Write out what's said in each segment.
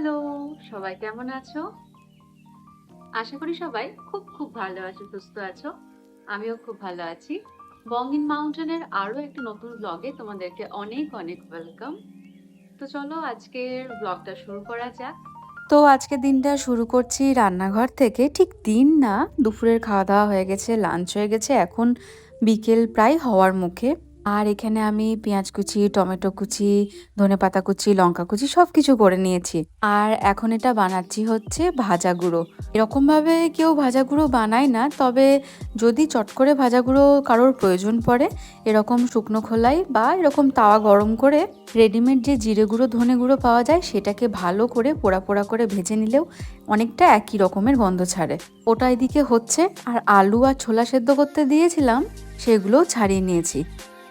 Hello, সবাই কেমন আছো? আশা করি সবাই খুব খুব ভালো আছো, সুস্থ আছো। আমিও খুব ভালো আছি। বঙ্গিন মাউন্টেনের আরও একটা নতুন ব্লগে তোমাদেরকে অনেক অনেক ওয়েলকাম তো চলো আজকের ব্লগটা শুরু করা যাক। তো আজকে দিনটা শুরু করছি রান্নাঘর থেকে। ঠিক দিন না, দুপুরের খাওয়া দাওয়া হয়ে গেছে লাঞ্চ হয়ে গেছে। এখন বিকেল প্রায় হওয়ার মুখে। আর এখানে আমি পেঁয়াজ কুচি, টমেটো কুচি, ধনে পাতা কুচি, লঙ্কা কুচি সব কিছু করে নিয়েছি। আর এখন এটা বানাচ্ছি হচ্ছে ভাজা গুঁড়ো। এরকমভাবে কেউ ভাজা গুঁড়ো বানায় না, তবে যদি চট করে ভাজা গুঁড়ো কারোর প্রয়োজন পড়ে, এরকম শুকনো খোলাই বা এরকম তাওয়া গরম করে রেডিমেড যে জিরে গুঁড়ো, ধনে গুঁড়ো পাওয়া যায়, সেটাকে ভালো করে পোড়া পোড়া করে ভেজে নিলেও অনেকটা একই রকমের গন্ধ ছাড়ে। ওটা এদিকে হচ্ছে, আর আলু আর ছোলা সেদ্ধ করতে দিয়েছিলাম, সেগুলোও ছাড়িয়ে নিয়েছি।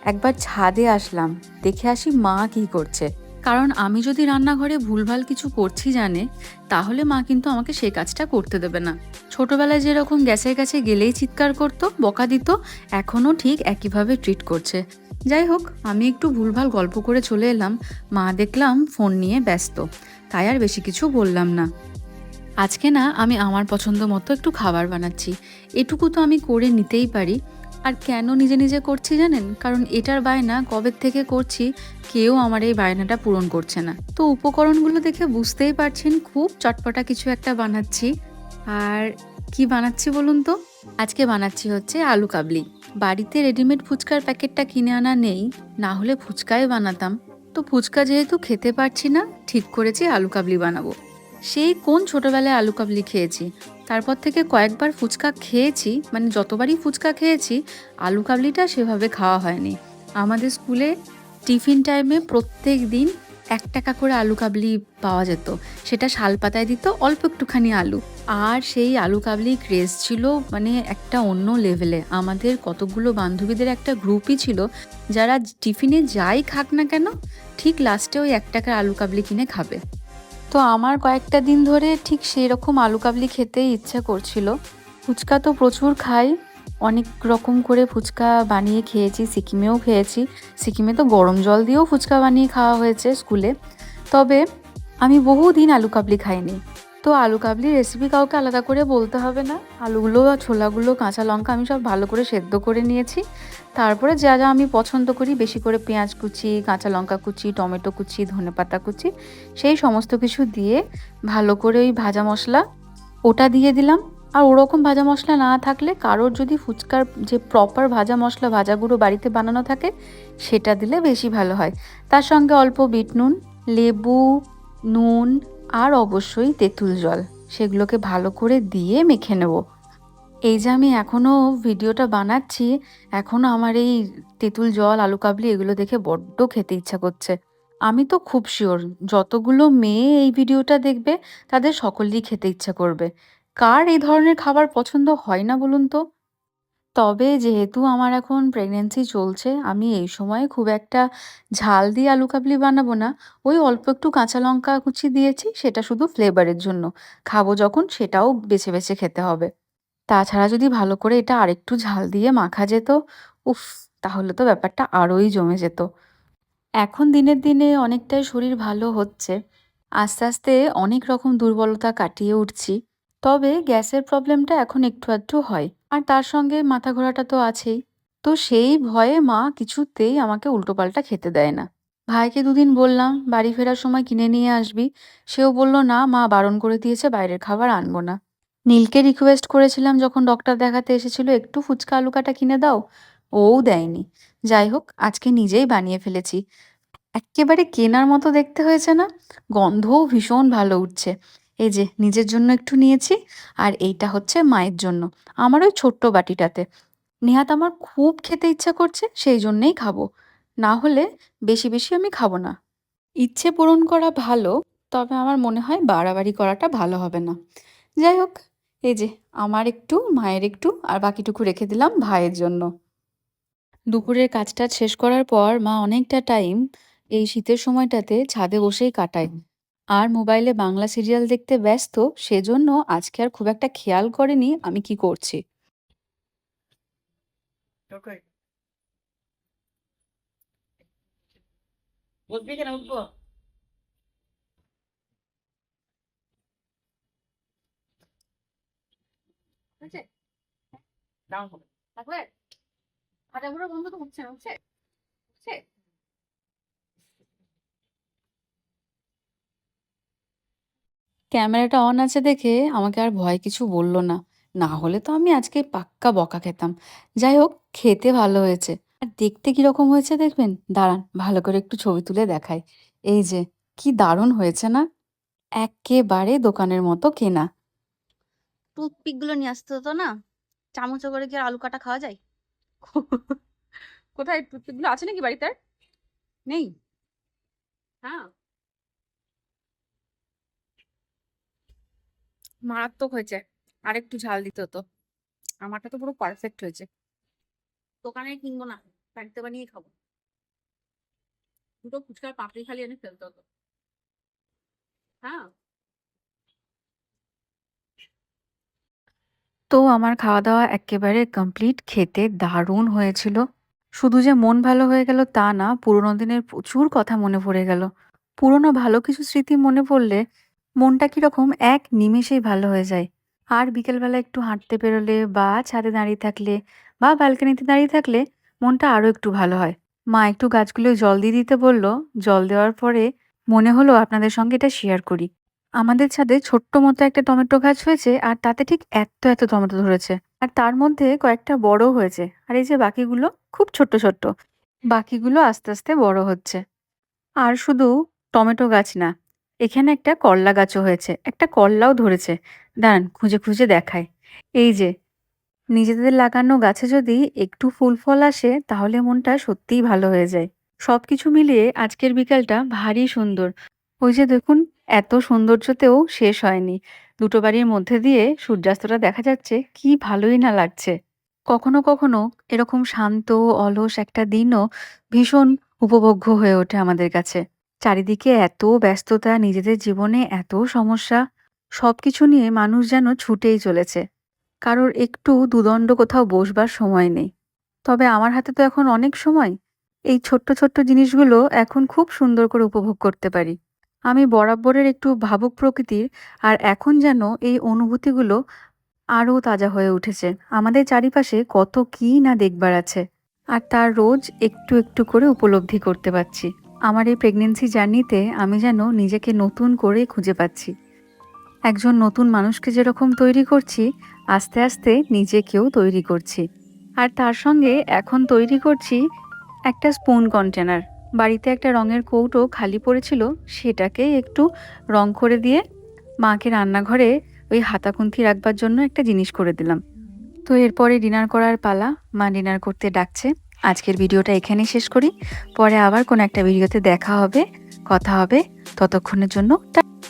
একবার ছাদে আসলাম, দেখে আসি মা কি করছে। কারণ আমি যদি রান্নাঘরে ভুলভাল কিছু করছি জানে, তাহলে মা কিন্তু আমাকে সেই কাজটা করতে দেবে না। ছোটবেলায় যেরকম গ্যাসের কাছে গেলেই চিৎকার করতো, বকা দিত, এখনও ঠিক একইভাবে ট্রিট করছে। যাই হোক, আমি একটু ভুলভাল গল্প করে চলে এলাম। মা দেখলাম ফোন নিয়ে ব্যস্ত, তাই আর বেশি কিছু বললাম না। আজকে না, আমি আমার পছন্দ মতো একটু খাবার বানাচ্ছি। এটুকু তো আমি করে নিতেই পারি। আর কেন নিজে নিজে করছি জানেন? কারণ এটার বায়না কবে থেকে করছি কেউ আমার এই বায়নাটা পূরণ করছে না। তো উপকরণগুলো দেখে বুঝতেই পারছেন খুব চটপটা কিছু একটা বানাচ্ছি। আর কি বানাচ্ছি বলুন তো? আজকে বানাচ্ছি হচ্ছে আলু কাবলি। বাড়িতে রেডিমেড ফুচকার প্যাকেটটা কিনে আনা নেই, না হলে ফুচকাই বানাতাম। তো ফুচকা যেহেতু খেতে পারছি না, ঠিক করেছি আলু কাবলি বানাবো। সেই কোন ছোটবেলায় আলু কাবলি খেয়েছি? তারপর থেকে কয়েকবার ফুচকা খেয়েছি মানে যতবারই ফুচকা খেয়েছি, আলু কাবলিটা সেভাবে খাওয়া হয়নি। আমাদের স্কুলে টিফিন টাইমে প্রত্যেক দিন এক টাকা করে আলু কাবলি পাওয়া যেত। সেটা শাল পাতায় দিত, অল্প একটুখানি আলু। আর সেই আলু কাবলি ক্রেজ ছিল মানে একটা অন্য লেভেলে আমাদের কতগুলো বান্ধবীদের একটা গ্রুপই ছিল, যারা টিফিনে যাই খাক না কেন, ঠিক লাস্টে ওই এক টাকার আলু কাবলি কিনে খাবে। তো আমার কয়েকটা দিন ধরে ঠিক সেই রকম আলু কাবলি খেতেই ইচ্ছা করছিল। ফুচকা তো প্রচুর খাই, অনেক রকম করে ফুচকা বানিয়ে খেয়েছি, সিকিমেও খেয়েছি। সিকিমে তো গরম জল দিয়েও ফুচকা বানিয়ে খাওয়া হয়েছে স্কুলে। তবে আমি বহুদিন আলু কাবলি খাইনি। তো আলু কাবলির রেসিপি কাউকে আলাদা করে বলতে হবে না। আলুগুলো আর ছোলাগুলো, কাঁচা লঙ্কা আমি সব ভালো করে সেদ্ধ করে নিয়েছি। তারপরে যা যা আমি পছন্দ করি, বেশি করে পেঁয়াজ কুচি, কাঁচা লঙ্কা কুচি, টমেটো কুচি, ধনে পাতা কুচি, সেই সমস্ত কিছু দিয়ে ভালো করে ওই ভাজা মশলা ওটা দিয়ে দিলাম। আর ওরকম ভাজা মশলা না থাকলে কারোর যদি ফুচকার যে প্রপার ভাজা মশলা, ভাজা গুঁড়ো বাড়িতে বানানো থাকে, সেটা দিলে বেশি ভালো হয়। তার সঙ্গে অল্প বিট নুন, লেবু, নুন আর অবশ্যই তেঁতুল জল। সেগুলোকে ভালো করে দিয়ে মেখে নেব। এই যে আমি এখনও ভিডিওটা বানাচ্ছি এখনও আমার এই তেঁতুল জল, আলু কাবলি এগুলো দেখে বড্ড খেতে ইচ্ছা করছে। আমি তো খুব শিওর, যতগুলো মেয়ে এই ভিডিওটা দেখবে, তাদের সকলেই খেতে ইচ্ছা করবে। কার এই ধরনের খাবার পছন্দ হয় না বলুন তো? তবে যেহেতু আমার এখন প্রেগনেন্সি চলছে, আমি এই সময় খুব একটা ঝাল দিয়ে আলু কাবলি বানাবো না। ওই অল্প একটু কাঁচা লঙ্কা কুচি দিয়েছি, সেটা শুধু ফ্লেভারের জন্য। খাব যখন, সেটাও বেছে বেছে খেতে হবে। তাছাড়া যদি ভালো করে এটা আরেকটু ঝাল দিয়ে মাখা যেত, উফ, তাহলে তো ব্যাপারটা আরোই জমে যেত। এখন দিনের দিনে অনেকটাই শরীর ভালো হচ্ছে। আস্তে আস্তে অনেক রকম দুর্বলতা কাটিয়ে উঠছি। তবে গ্যাসের প্রবলেমটা এখন একটু আধটু হয়। আর তার সঙ্গে মাথা ঘোরাটা তো আছেই। তো সেই ভয়ে মা কিছুতেই আমাকে উল্টোপাল্টা খেতে দেয় না। ভাইকে দুদিন বললাম, বাড়ি ফেরার সময় কিনে নিয়ে আসবি। সেও বলল, না, মা বারণ করে দিয়েছে, বাইরের খাবার আনব না। নীলকে রিকোয়েস্ট করেছিলাম যখন ডক্টর দেখাতে এসেছিল, একটু ফুচকা আলু কাটা কিনে দাও। ওও দেয়নি। যাই হোক, আজকে নিজেই বানিয়ে ফেলেছি। এক্কেবারে কেনার মতো দেখতে হয়েছে না? গন্ধও ভীষণ ভালো উঠছে। এই যে, নিজের জন্য একটু নিয়েছি, আর এইটা হচ্ছে মায়ের জন্য। আমার ওই ছোট্ট বাটিটাতে। নেহাত আমার খুব খেতে ইচ্ছা করছে, সেই জন্যেই খাব। না হলে বেশি বেশি আমি খাব না। ইচ্ছে পূরণ করা ভালো, তবে আমার মনে হয় বাড়াবাড়ি করাটা ভালো হবে না। যাই হোক, এই যে, আমার একটু, মায়ের একটু, আর বাকিটুকু রেখে দিলাম ভাইয়ের জন্য। দুপুরের কাজটা শেষ করার পর মা অনেকটা টাইম এই শীতের সময়টাতে ছাদে বসেই কাটায়। আর মোবাইলে বাংলা সিরিয়াল দেখতে ব্যস্ত, সেজন্য আজকে আর খুব একটা খেয়াল করেনি আমি কি করছি। বুঝবি কেন উঠবো ডাউন হবে থাকলে হাজার বন্ধ তো হচ্ছে না, হচ্ছে? হচ্ছে? ক্যামেরাটা অন আছে দেখে আমাকে আর ভয় কিছু বলল না। না হলে তো আমি আজকে পাক্কা বকা খেতাম। যাই হোক খেতে ভালো হয়েছে। আর দেখতে কীরকম হয়েছে দেখবেন? দাঁড়ান ভালো করে একটু ছবি তুলে দেখাই। এই যে কি দারুণ হয়েছে না? একেবারে দোকানের মতো কেনা। টুথপিকগুলো নিয়ে আসতে হতো না? চামচে করে কি আর আলু কাটা খাওয়া যায়? কোথায়? টুথপিকগুলো আছে নাকি বাড়িতে আর? নেই? হ্যাঁ। মারাত্মক হয়েছে। আর একটু ঝাল দিতে হতো। আমারটা তো পুরো পারফেক্ট হয়েছে। দোকানে কিনবো না, বাড়িতে বানিয়ে খাব। দুটো ফুচকার পাপড়ি খালি এনে ফেলতে হতো। হ্যাঁ। তো আমার খাওয়া দাওয়া একেবারে কমপ্লিট খেতে দারুণ হয়েছিল। শুধু যে মন ভালো হয়ে গেল তা না, পুরোনো দিনের প্রচুর কথা মনে পড়ে গেল। পুরোনো ভালো কিছু স্মৃতি মনে পড়লে মনটা কীরকম এক নিমেষেই ভালো হয়ে যায়। আর বিকেলবেলা একটু হাঁটতে বেরোলে বা ছাদে দাঁড়িয়ে থাকলে বা ব্যালকনিতে দাঁড়িয়ে থাকলে মনটা আরও একটু ভালো হয়। মা একটু গাছগুলো জল দিয়ে দিতে বলল। জল দেওয়ার পরে মনে হলো আপনাদের সঙ্গে এটা শেয়ার করি। আমাদের ছাদে ছোট্ট মতো একটা টমেটো গাছ হয়েছে আর তাতে ঠিক এত এত টমেটো ধরেছে। আর তার মধ্যে কয়েকটা বড় হয়েছে। আর এই যে বাকিগুলো খুব ছোট্ট ছোট্ট। বাকিগুলো আস্তে আস্তে বড় হচ্ছে। আর শুধু টমেটো গাছ না এখানে একটা করলা গাছও হয়েছে। একটা করলাও ধরেছে। দাঁড়ান, খুঁজে খুঁজে দেখায় এই যে, নিজেদের লাগানো গাছে যদি একটু ফুল ফল আসে, তাহলে মনটা সত্যিই ভালো হয়ে যায়। সবকিছু মিলিয়ে আজকের বিকালটা ভারী সুন্দর। ওই যে দেখুন, এত সৌন্দর্যতেও শেষ হয়নি। দুটো বাড়ির মধ্যে দিয়ে সূর্যাস্তটা দেখা যাচ্ছে, কি ভালোই না লাগছে। কখনো কখনো এরকম শান্ত, অলস একটা দিনও ভীষণ উপভোগ্য হয়ে ওঠে আমাদের কাছে। চারিদিকে এত ব্যস্ততা, নিজেদের জীবনে এত সমস্যা, সবকিছু নিয়ে মানুষ যেন ছুটেই চলেছে। কারোর একটু দুদণ্ড কোথাও বসবার সময় নেই। তবে আমার হাতে তো এখন অনেক সময়। এই ছোট্ট ছোট্ট জিনিসগুলো এখন খুব সুন্দর করে উপভোগ করতে পারি। আমি বরাবরের একটু ভাবুক প্রকৃতির, আর এখন যেন এই অনুভূতিগুলো আরও তাজা হয়ে উঠেছে। আমাদের চারিপাশে কত কী না দেখবার আছে, আর তার রোজ একটু একটু করে উপলব্ধি করতে পারছি। আমার এই প্রেগনেন্সি জার্নিতে আমি যেন নিজেকে নতুন করে খুঁজে পাচ্ছি। একজন নতুন মানুষকে যেরকম তৈরি করছি, আস্তে আস্তে নিজেকেও তৈরি করছি। আর তার সঙ্গে এখন তৈরি করছি একটা স্পুন কন্টেনার বাড়িতে একটা রঙের কৌটো খালি পড়েছিল, সেটাকে একটু রং করে দিয়ে মাকে রান্নাঘরে ওই হাতাখুন্তি রাখবার জন্য একটা জিনিস করে দিলাম। তো এরপরে ডিনার করার পালা, মা ডিনার করতে ডাকছে। আজকের ভিডিওটা এখানেই শেষ করি। পরে আবার কোনো একটা ভিডিওতে দেখা হবে, কথা হবে। ততক্ষণের জন্য